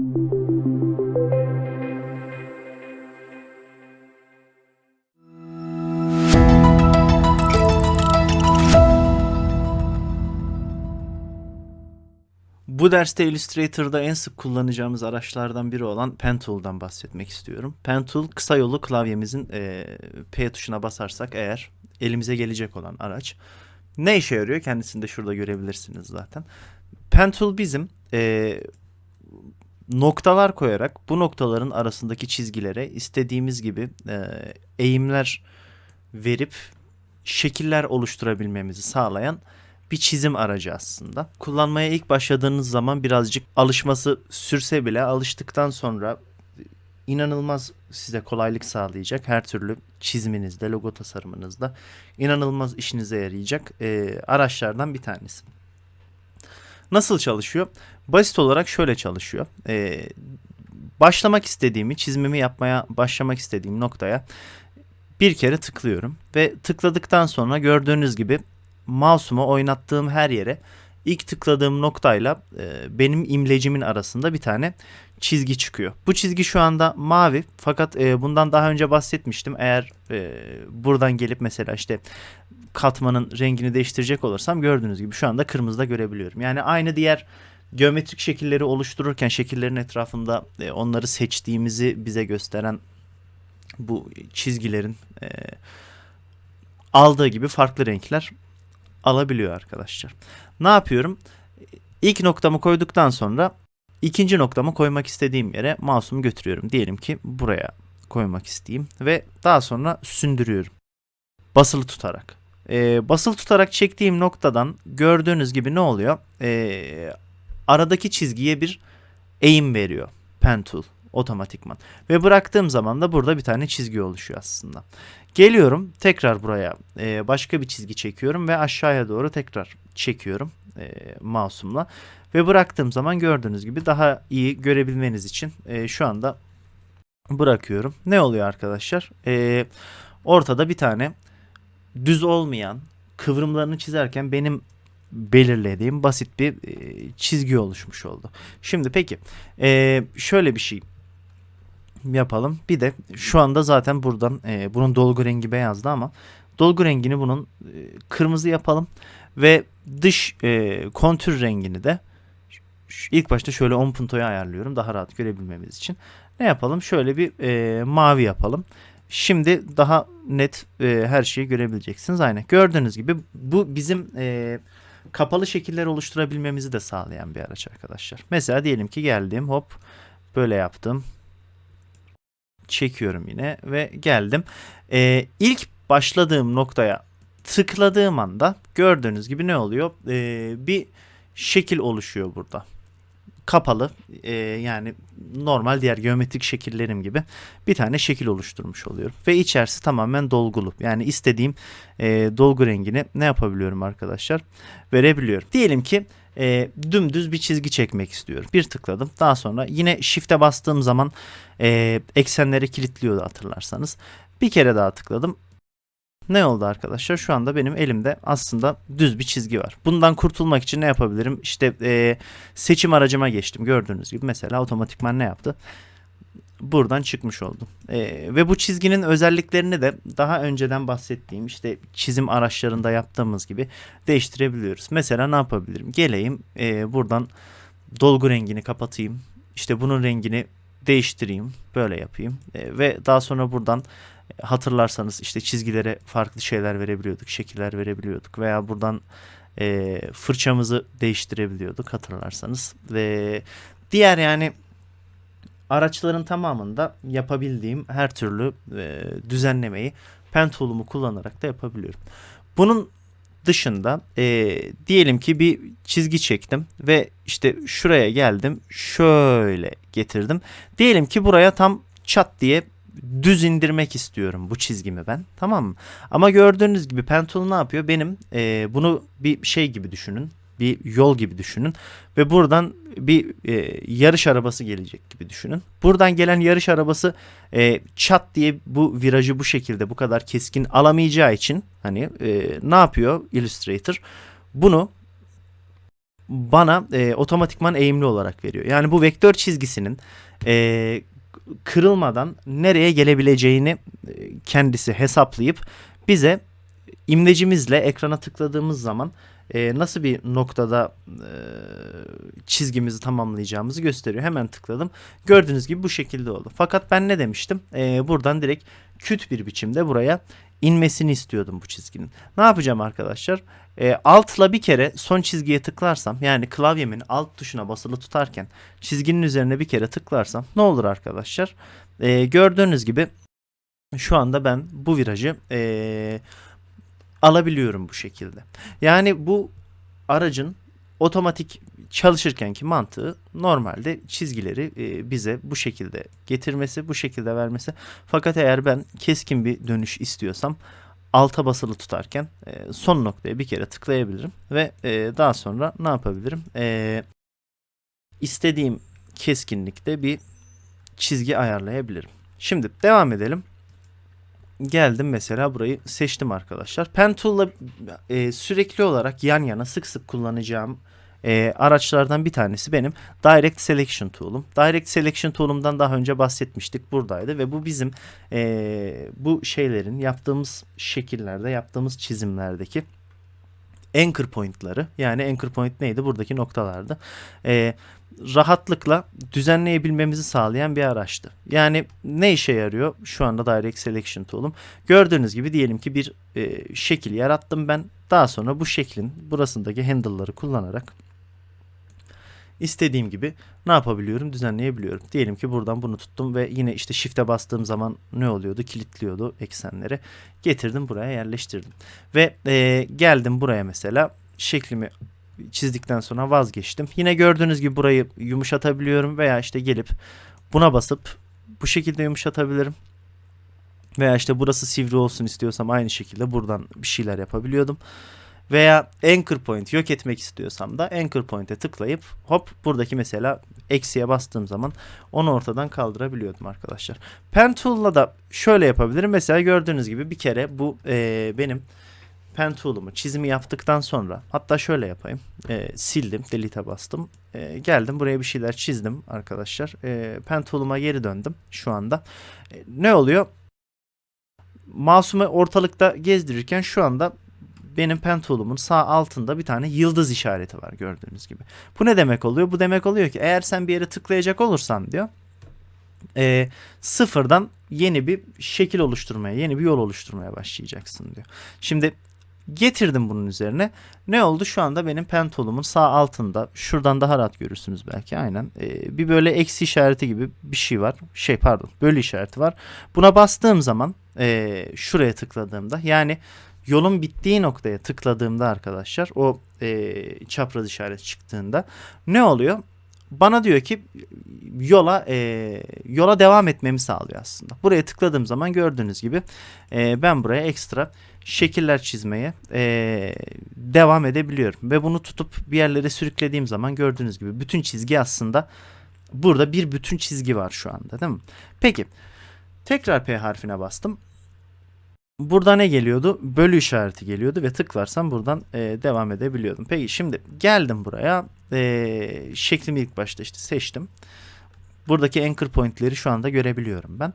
Bu derste Illustrator'da en sık kullanacağımız araçlardan biri olan Pen Tool'dan bahsetmek istiyorum. Pen Tool kısa yolu klavyemizin eee, P tuşuna basarsak eğer elimize gelecek olan araç. Ne işe yarıyor? Kendisini de şurada görebilirsiniz zaten. Pen Tool bizim eee, noktalar koyarak bu noktaların arasındaki çizgilere istediğimiz gibi eee, eğimler verip şekiller oluşturabilmemizi sağlayan bir çizim aracı aslında. Kullanmaya ilk başladığınız zaman birazcık alışması sürse bile alıştıktan sonra inanılmaz size kolaylık sağlayacak. Her türlü çizminizde, logo tasarımınızda inanılmaz işinize yarayacak eee, araçlardan bir tanesi. Nasıl çalışıyor? Basit olarak şöyle çalışıyor. Eee, başlamak istediğimi, çizmimi yapmaya başlamak istediğim noktaya bir kere tıklıyorum ve tıkladıktan sonra gördüğünüz gibi mouse'umu oynattığım her yere ilk tıkladığım noktayla e, benim imlecimin arasında bir tane çizgi çıkıyor. Bu çizgi şu anda mavi fakat e, bundan daha önce bahsetmiştim. Eğer e, buradan gelip mesela işte katmanın rengini değiştirecek olursam gördüğünüz gibi şu anda kırmızıda görebiliyorum. Yani aynı diğer geometrik şekilleri oluştururken şekillerin etrafında e, onları seçtiğimizi bize gösteren bu çizgilerin e, aldığı gibi farklı renkler alabiliyor arkadaşlar. Ne yapıyorum? İlk noktamı koyduktan sonra ikinci noktamı koymak istediğim yere mouse'umu götürüyorum. Diyelim ki buraya koymak isteyeyim ve daha sonra sündürüyorum. Basılı tutarak. Ee, basılı tutarak çektiğim noktadan gördüğünüz gibi ne oluyor? Ee, aradaki çizgiye bir eğim veriyor pen tool otomatikman. Ve bıraktığım zaman da burada bir tane çizgi oluşuyor aslında. Geliyorum tekrar buraya e, başka bir çizgi çekiyorum ve aşağıya doğru tekrar çekiyorum e, mouse'umla. Ve bıraktığım zaman gördüğünüz gibi daha iyi görebilmeniz için e, şu anda bırakıyorum. Ne oluyor arkadaşlar? E, ortada bir tane düz olmayan kıvrımlarını çizerken benim belirlediğim basit bir e, çizgi oluşmuş oldu. Şimdi peki e, şöyle bir şey yapalım. Bir de şu anda zaten buradan e, bunun dolgu rengi beyazdı ama dolgu rengini bunun e, kırmızı yapalım ve dış e, kontür rengini de ilk başta şöyle 10 puntoya ayarlıyorum daha rahat görebilmemiz için. Ne yapalım? Şöyle bir e, mavi yapalım. Şimdi daha net e, her şeyi görebileceksiniz. Aynen. Gördüğünüz gibi bu bizim e, kapalı şekiller oluşturabilmemizi de sağlayan bir araç arkadaşlar. Mesela diyelim ki geldim hop böyle yaptım çekiyorum yine ve geldim. Ee, ilk başladığım noktaya tıkladığım anda gördüğünüz gibi ne oluyor? Ee, bir şekil oluşuyor burada. Kapalı ee, yani normal diğer geometrik şekillerim gibi bir tane şekil oluşturmuş oluyorum. Ve içerisi tamamen dolgulu. Yani istediğim ee, dolgu rengini ne yapabiliyorum arkadaşlar? Verebiliyorum. Diyelim ki e, dümdüz bir çizgi çekmek istiyorum. Bir tıkladım. Daha sonra yine shift'e bastığım zaman e, eksenleri kilitliyordu hatırlarsanız. Bir kere daha tıkladım. Ne oldu arkadaşlar? Şu anda benim elimde aslında düz bir çizgi var. Bundan kurtulmak için ne yapabilirim? İşte e, seçim aracıma geçtim. Gördüğünüz gibi mesela otomatikman ne yaptı? Buradan çıkmış oldum. E, ve bu çizginin özelliklerini de daha önceden bahsettiğim işte çizim araçlarında yaptığımız gibi değiştirebiliyoruz. Mesela ne yapabilirim? Geleyim e, buradan dolgu rengini kapatayım. İşte bunun rengini değiştireyim. Böyle yapayım. E, ve daha sonra buradan e, hatırlarsanız işte çizgilere farklı şeyler verebiliyorduk. Şekiller verebiliyorduk. Veya buradan e, fırçamızı değiştirebiliyorduk hatırlarsanız. Ve diğer yani araçların tamamında yapabildiğim her türlü e, düzenlemeyi pen tool'umu kullanarak da yapabiliyorum. Bunun dışında e, diyelim ki bir çizgi çektim ve işte şuraya geldim şöyle getirdim. Diyelim ki buraya tam çat diye düz indirmek istiyorum bu çizgimi ben tamam mı? Ama gördüğünüz gibi pen tool ne yapıyor? Benim e, bunu bir şey gibi düşünün bir yol gibi düşünün ve buradan bir e, yarış arabası gelecek gibi düşünün. Buradan gelen yarış arabası e, çat diye bu virajı bu şekilde bu kadar keskin alamayacağı için hani e, ne yapıyor Illustrator? Bunu bana e, otomatikman eğimli olarak veriyor. Yani bu vektör çizgisinin e, kırılmadan nereye gelebileceğini e, kendisi hesaplayıp bize imlecimizle ekrana tıkladığımız zaman e, nasıl bir noktada e, çizgimizi tamamlayacağımızı gösteriyor. Hemen tıkladım. Gördüğünüz gibi bu şekilde oldu. Fakat ben ne demiştim? E, buradan direkt küt bir biçimde buraya inmesini istiyordum bu çizginin. Ne yapacağım arkadaşlar? E, altla bir kere son çizgiye tıklarsam yani klavyemin alt tuşuna basılı tutarken çizginin üzerine bir kere tıklarsam ne olur arkadaşlar? E, gördüğünüz gibi şu anda ben bu virajı e, alabiliyorum bu şekilde. Yani bu aracın otomatik çalışırkenki mantığı normalde çizgileri e, bize bu şekilde getirmesi, bu şekilde vermesi. Fakat eğer ben keskin bir dönüş istiyorsam alta basılı tutarken e, son noktaya bir kere tıklayabilirim ve e, daha sonra ne yapabilirim? İstediğim keskinlikte bir çizgi ayarlayabilirim. Şimdi devam edelim. Geldim mesela burayı seçtim arkadaşlar. Pen Tool'la e, sürekli olarak yan yana sık sık kullanacağım e, araçlardan bir tanesi benim Direct Selection Tool'um. Direct Selection Tool'umdan daha önce bahsetmiştik buradaydı ve bu bizim e, bu şeylerin yaptığımız şekillerde yaptığımız çizimlerdeki anchor point'ları yani anchor point neydi buradaki noktalardı. E, rahatlıkla düzenleyebilmemizi sağlayan bir araçtı. Yani ne işe yarıyor şu anda Direct Selection Tool'um? Gördüğünüz gibi diyelim ki bir e, şekil yarattım ben. Daha sonra bu şeklin burasındaki handle'ları kullanarak istediğim gibi ne yapabiliyorum? Düzenleyebiliyorum. Diyelim ki buradan bunu tuttum ve yine işte shift'e bastığım zaman ne oluyordu? Kilitliyordu eksenleri. Getirdim buraya yerleştirdim. Ve e, geldim buraya mesela şeklimi çizdikten sonra vazgeçtim. Yine gördüğünüz gibi burayı yumuşatabiliyorum veya işte gelip buna basıp bu şekilde yumuşatabilirim. Veya işte burası sivri olsun istiyorsam aynı şekilde buradan bir şeyler yapabiliyordum. Veya anchor point yok etmek istiyorsam da anchor point'e tıklayıp hop buradaki mesela eksiye bastığım zaman onu ortadan kaldırabiliyordum arkadaşlar. Pen tool'la da şöyle yapabilirim. Mesela gördüğünüz gibi bir kere bu e, benim pen tool'umu çizimi yaptıktan sonra hatta şöyle yapayım. E, sildim, delete'e bastım. E, geldim buraya bir şeyler çizdim arkadaşlar. E, pen tool'uma geri döndüm şu anda. E, ne oluyor? Mouse'umu ortalıkta gezdirirken şu anda benim pen tool'umun sağ altında bir tane yıldız işareti var gördüğünüz gibi. Bu ne demek oluyor? Bu demek oluyor ki eğer sen bir yere tıklayacak olursan diyor e, sıfırdan yeni bir şekil oluşturmaya, yeni bir yol oluşturmaya başlayacaksın diyor. Şimdi getirdim bunun üzerine. Ne oldu? Şu anda benim pen tool'umun sağ altında. Şuradan daha rahat görürsünüz belki. Aynen. E, bir böyle eksi işareti gibi bir şey var. Şey pardon. Bölü işareti var. Buna bastığım zaman e, şuraya tıkladığımda yani yolun bittiği noktaya tıkladığımda arkadaşlar o e, çapraz işaret çıktığında ne oluyor? Bana diyor ki yola e, yola devam etmemi sağlıyor aslında. Buraya tıkladığım zaman gördüğünüz gibi e, ben buraya ekstra şekiller çizmeye e, devam edebiliyorum. Ve bunu tutup bir yerlere sürüklediğim zaman gördüğünüz gibi bütün çizgi aslında burada bir bütün çizgi var şu anda değil mi? Peki tekrar P harfine bastım. Burada ne geliyordu? Bölü işareti geliyordu ve tıklarsam buradan e, devam edebiliyordum. Peki şimdi geldim buraya. E, şeklimi ilk başta işte seçtim. Buradaki anchor pointleri şu anda görebiliyorum ben.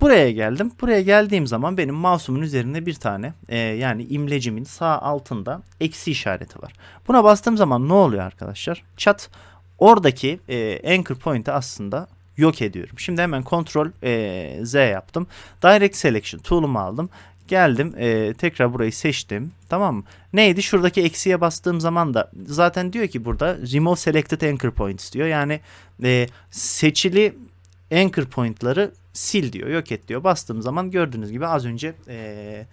Buraya geldim. Buraya geldiğim zaman benim mouse'umun üzerinde bir tane e, yani imlecimin sağ altında eksi işareti var. Buna bastığım zaman ne oluyor arkadaşlar? Çat oradaki e, anchor point'i aslında yok ediyorum. Şimdi hemen Ctrl e, Z yaptım. Direct Selection tool'umu aldım. Geldim e, tekrar burayı seçtim. Tamam mı? Neydi? Şuradaki eksiye bastığım zaman da zaten diyor ki burada Remove Selected Anchor Points diyor. Yani e, seçili anchor point'ları sil diyor, yok et diyor. Bastığım zaman gördüğünüz gibi az önce e,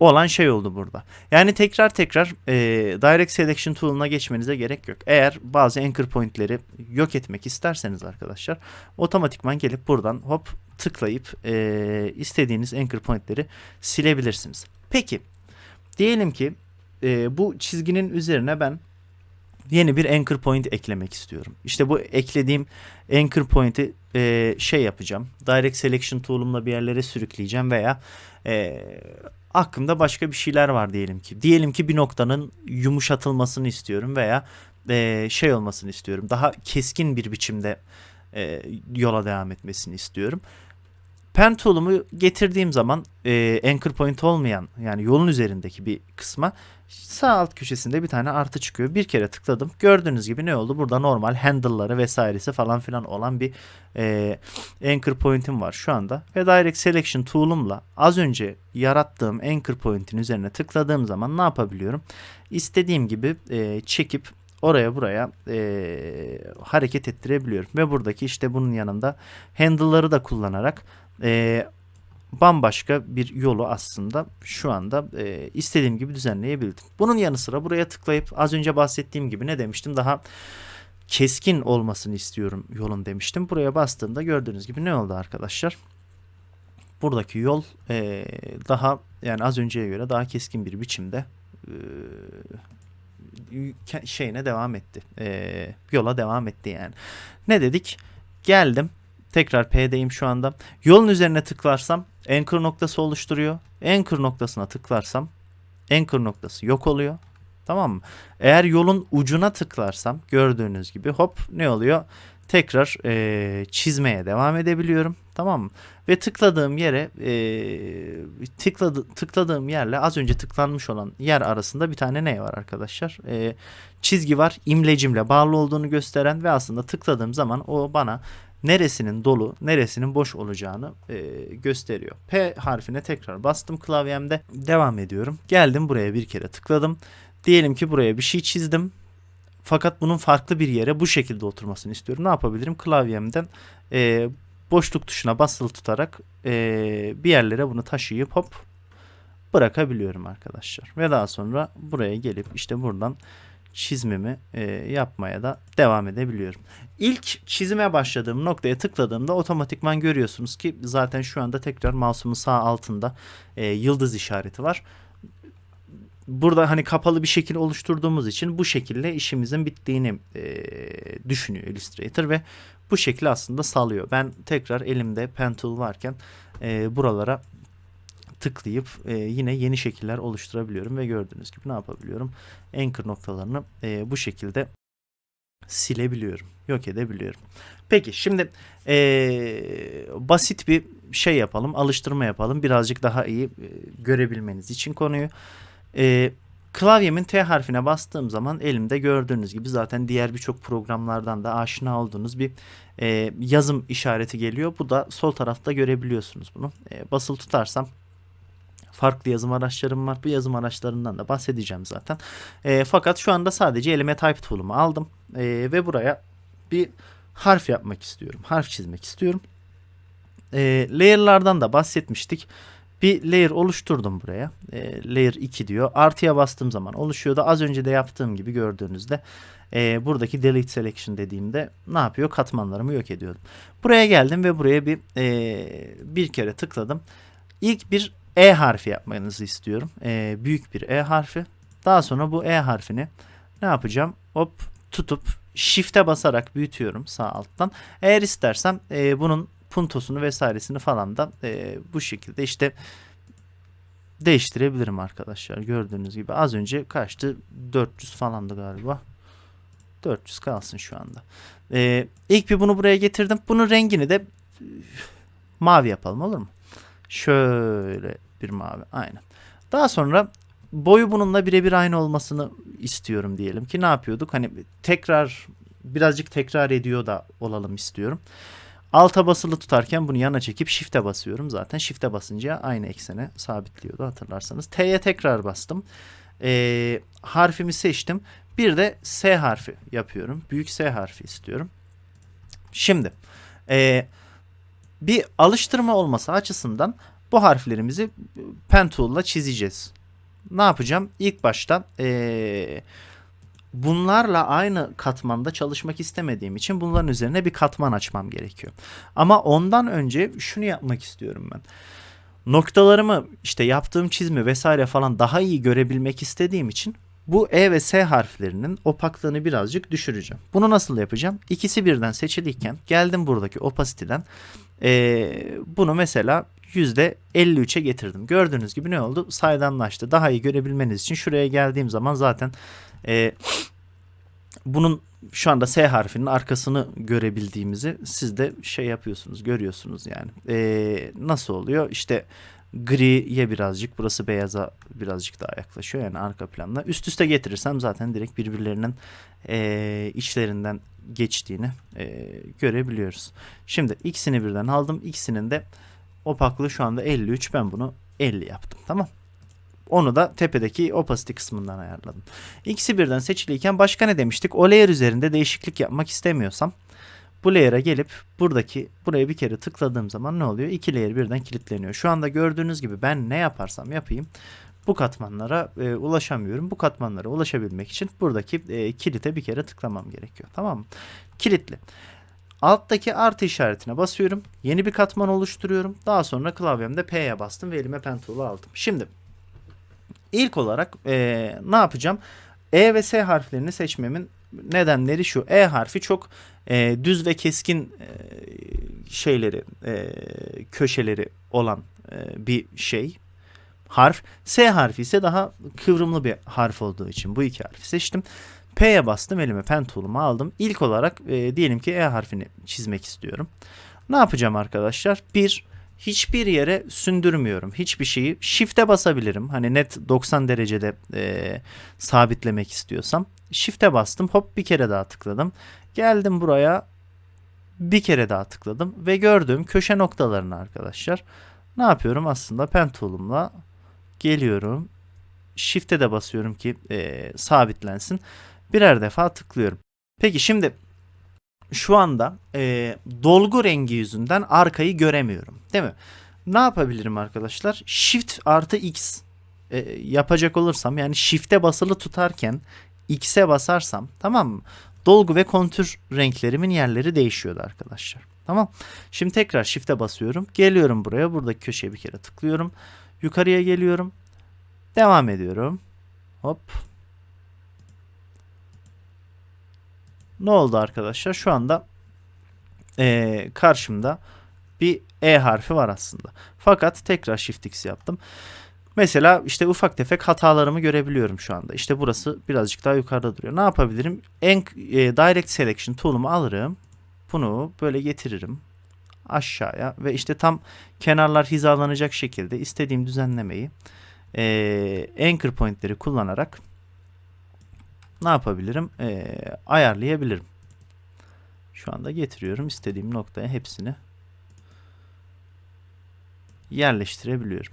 olan şey oldu burada. Yani tekrar tekrar e, Direct Selection Tool'una geçmenize gerek yok. Eğer bazı anchor point'leri yok etmek isterseniz arkadaşlar otomatikman gelip buradan hop tıklayıp e, istediğiniz anchor point'leri silebilirsiniz. Peki diyelim ki e, bu çizginin üzerine ben yeni bir anchor point eklemek istiyorum. İşte bu eklediğim anchor point'i e, şey yapacağım. Direct Selection Tool'umla bir yerlere sürükleyeceğim veya e, aklımda başka bir şeyler var diyelim ki. Diyelim ki bir noktanın yumuşatılmasını istiyorum veya e, şey olmasını istiyorum. Daha keskin bir biçimde e, yola devam etmesini istiyorum. Pen tool'umu getirdiğim zaman e, anchor point olmayan yani yolun üzerindeki bir kısma sağ alt köşesinde bir tane artı çıkıyor. Bir kere tıkladım. Gördüğünüz gibi ne oldu? Burada normal handle'ları vesairesi falan filan olan bir e, anchor point'im var şu anda. Ve direct selection tool'umla az önce yarattığım anchor point'in üzerine tıkladığım zaman ne yapabiliyorum? İstediğim gibi e, çekip oraya buraya e, hareket ettirebiliyorum. Ve buradaki işte bunun yanında handle'ları da kullanarak e, bambaşka bir yolu aslında şu anda e, istediğim gibi düzenleyebildim. Bunun yanı sıra buraya tıklayıp az önce bahsettiğim gibi ne demiştim daha keskin olmasını istiyorum yolun demiştim. Buraya bastığımda gördüğünüz gibi ne oldu arkadaşlar? Buradaki yol e, daha yani az önceye göre daha keskin bir biçimde e, şeyine devam etti. E, yola devam etti yani. Ne dedik? Geldim Tekrar P'deyim şu anda. Yolun üzerine tıklarsam anchor noktası oluşturuyor. Anchor noktasına tıklarsam anchor noktası yok oluyor. Tamam mı? Eğer yolun ucuna tıklarsam gördüğünüz gibi hop ne oluyor? Tekrar e, çizmeye devam edebiliyorum. Tamam mı? Ve tıkladığım yere e, tıkladı, tıkladığım yerle az önce tıklanmış olan yer arasında bir tane ne var arkadaşlar? E, çizgi var. İmlecimle bağlı olduğunu gösteren ve aslında tıkladığım zaman o bana neresinin dolu, neresinin boş olacağını e, gösteriyor. P harfine tekrar bastım klavyemde. Devam ediyorum. Geldim buraya bir kere tıkladım. Diyelim ki buraya bir şey çizdim. Fakat bunun farklı bir yere bu şekilde oturmasını istiyorum. Ne yapabilirim? Klavyemden e, boşluk tuşuna basılı tutarak e, bir yerlere bunu taşıyıp hop bırakabiliyorum arkadaşlar. Ve daha sonra buraya gelip işte buradan çizmimi e, yapmaya da devam edebiliyorum. İlk çizime başladığım noktaya tıkladığımda otomatikman görüyorsunuz ki zaten şu anda tekrar mouse'umun sağ altında e, yıldız işareti var. Burada hani kapalı bir şekil oluşturduğumuz için bu şekilde işimizin bittiğini e, düşünüyor Illustrator ve bu şekli aslında salıyor. Ben tekrar elimde pen tool varken e, buralara tıklayıp e, yine yeni şekiller oluşturabiliyorum ve gördüğünüz gibi ne yapabiliyorum? Anchor noktalarını e, bu şekilde silebiliyorum, yok edebiliyorum. Peki şimdi e, basit bir şey yapalım, alıştırma yapalım. Birazcık daha iyi e, görebilmeniz için konuyu. E, klavyemin T harfine bastığım zaman elimde gördüğünüz gibi zaten diğer birçok programlardan da aşina olduğunuz bir e, yazım işareti geliyor. Bu da sol tarafta görebiliyorsunuz bunu. E, basılı tutarsam farklı yazım araçlarım var. Bu yazım araçlarından da bahsedeceğim zaten. E, fakat şu anda sadece elime type tool'umu aldım. E, ve buraya bir harf yapmak istiyorum. Harf çizmek istiyorum. E, layer'lardan da bahsetmiştik. Bir layer oluşturdum buraya. E, layer 2 diyor. Artıya bastığım zaman oluşuyordu. Az önce de yaptığım gibi gördüğünüzde e, buradaki delete selection dediğimde ne yapıyor? Katmanlarımı yok ediyordum. Buraya geldim ve buraya bir e, bir kere tıkladım. İlk bir e harfi yapmanızı istiyorum. E, büyük bir E harfi. Daha sonra bu E harfini ne yapacağım? Hop tutup shift'e basarak büyütüyorum sağ alttan. Eğer istersem e, bunun puntosunu vesairesini falan da e, bu şekilde işte değiştirebilirim arkadaşlar. Gördüğünüz gibi az önce kaçtı? 400 falandı galiba. 400 kalsın şu anda. Ee, ilk bir bunu buraya getirdim. Bunun rengini de mavi yapalım olur mu? Şöyle bir mavi. Aynen. Daha sonra boyu bununla birebir aynı olmasını istiyorum diyelim ki ne yapıyorduk? Hani tekrar birazcık tekrar ediyor da olalım istiyorum. Alta basılı tutarken bunu yana çekip shift'e basıyorum. Zaten shift'e basınca aynı eksene sabitliyordu hatırlarsanız. T'ye tekrar bastım. Ee, harfimi seçtim. Bir de S harfi yapıyorum. Büyük S harfi istiyorum. Şimdi e, bir alıştırma olması açısından bu harflerimizi pen tool'la çizeceğiz. Ne yapacağım? İlk başta ee, bunlarla aynı katmanda çalışmak istemediğim için bunların üzerine bir katman açmam gerekiyor. Ama ondan önce şunu yapmak istiyorum ben. Noktalarımı işte yaptığım çizimi vesaire falan daha iyi görebilmek istediğim için bu E ve S harflerinin opaklığını birazcık düşüreceğim. Bunu nasıl yapacağım? İkisi birden seçiliyken geldim buradaki opasity'den ee, bunu mesela %53'e getirdim. Gördüğünüz gibi ne oldu? Saydamlaştı. Daha iyi görebilmeniz için şuraya geldiğim zaman zaten e, bunun şu anda S harfinin arkasını görebildiğimizi siz de şey yapıyorsunuz, görüyorsunuz yani. Ee, nasıl oluyor? İşte griye birazcık, burası beyaza birazcık daha yaklaşıyor yani arka planla. Üst üste getirirsem zaten direkt birbirlerinin ee, içlerinden geçtiğini ee, görebiliyoruz. Şimdi ikisini birden aldım. İkisinin de opaklığı şu anda 53. Ben bunu 50 yaptım. Tamam. Onu da tepedeki opacity kısmından ayarladım. İkisi birden seçiliyken başka ne demiştik? O layer üzerinde değişiklik yapmak istemiyorsam bu layer'a gelip buradaki buraya bir kere tıkladığım zaman ne oluyor? İki layer birden kilitleniyor. Şu anda gördüğünüz gibi ben ne yaparsam yapayım bu katmanlara e, ulaşamıyorum. Bu katmanlara ulaşabilmek için buradaki e, kilite bir kere tıklamam gerekiyor. Tamam mı? Kilitli. Alttaki artı işaretine basıyorum. Yeni bir katman oluşturuyorum. Daha sonra klavyemde P'ye bastım ve elime pen tool'u aldım. Şimdi ilk olarak eee, ne yapacağım? E ve S harflerini seçmemin nedenleri şu. E harfi çok eee, düz ve keskin eee, şeyleri, eee, köşeleri olan eee, bir şey. Harf. S harfi ise daha kıvrımlı bir harf olduğu için bu iki harfi seçtim. P'ye bastım elime pen tool'umu aldım. İlk olarak eee, diyelim ki E harfini çizmek istiyorum. Ne yapacağım arkadaşlar? Bir, hiçbir yere sündürmüyorum. Hiçbir şeyi shift'e basabilirim. Hani net 90 derecede eee, sabitlemek istiyorsam. Shift'e bastım. Hop bir kere daha tıkladım. Geldim buraya. Bir kere daha tıkladım. Ve gördüğüm köşe noktalarını arkadaşlar. Ne yapıyorum? Aslında pen tool'umla geliyorum. Shift'e de basıyorum ki eee, sabitlensin. Birer defa tıklıyorum. Peki şimdi şu anda e, dolgu rengi yüzünden arkayı göremiyorum. Değil mi? Ne yapabilirim arkadaşlar? Shift artı X e, yapacak olursam yani Shift'e basılı tutarken X'e basarsam tamam mı? Dolgu ve kontür renklerimin yerleri değişiyordu arkadaşlar. Tamam. Şimdi tekrar Shift'e basıyorum. Geliyorum buraya. Buradaki köşeye bir kere tıklıyorum. Yukarıya geliyorum. Devam ediyorum. Hop. Ne oldu arkadaşlar? Şu anda eee, karşımda bir E harfi var aslında. Fakat tekrar Shift X yaptım. Mesela işte ufak tefek hatalarımı görebiliyorum şu anda. İşte burası birazcık daha yukarıda duruyor. Ne yapabilirim? En e, Direct Selection tool'umu alırım. Bunu böyle getiririm aşağıya ve işte tam kenarlar hizalanacak şekilde istediğim düzenlemeyi e, anchor pointleri kullanarak ne yapabilirim? Ee, ayarlayabilirim. Şu anda getiriyorum. istediğim noktaya hepsini yerleştirebiliyorum.